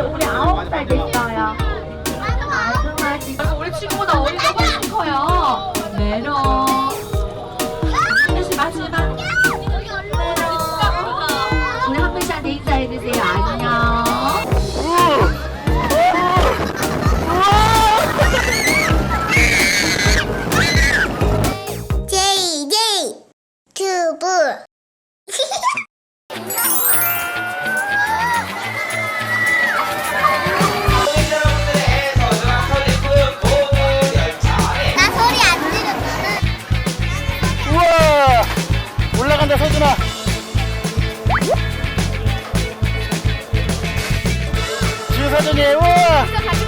사실 우리 아홉 살됐 지우 사준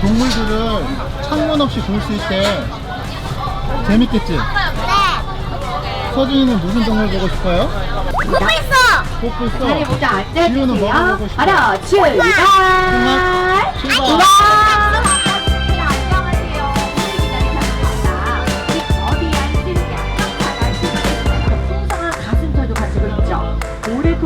동물들을 창문 없이 볼 수 있대. 재밌겠지? 네 서준이는 무슨 동물 보고 싶어요? 보고 있어 뽀뽀 있어. 자리 모두 지우는 뭐 앉아주세요. 하고 싶어? 하나, 출발! 출발! 가슴털도 가지고 있죠. 오래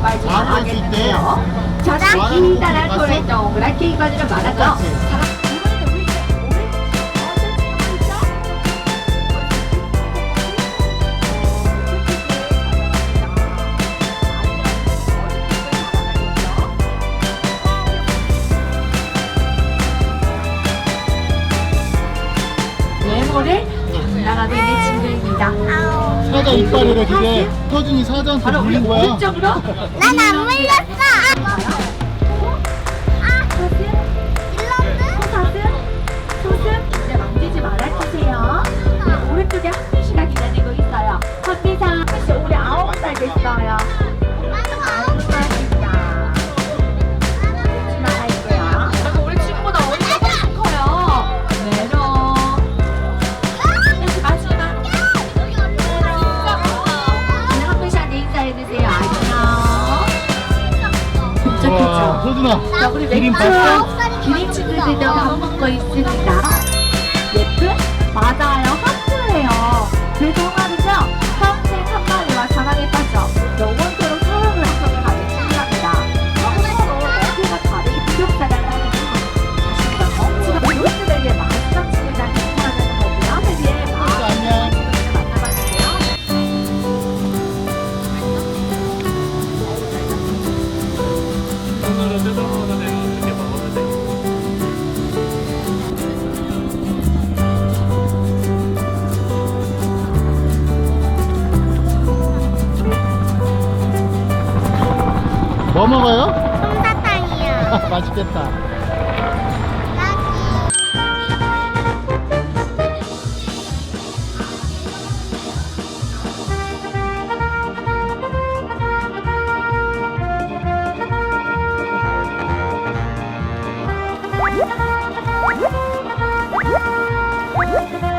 말을 할수 있대. 저랑 코끼리 소리 봤어? 동그랗게 이거들을 말하 이빨이래 그게. 서준이 사자한테 바로 우리 물린 거야. 난 안 물렸어 아 일러스 소스, 소스 이제 만지지 말아주세요. 오른쪽에 한빈 씨 도착했죠? 서준아. 자, 우리 기린 맥주 봤어? 기린 친구들도 밥 먹고 있습니다. 예쁜? 맞아요. 하트예요. 제 동화 먹어요? 솜사탕이요. 맛있겠다. 여기. Woo!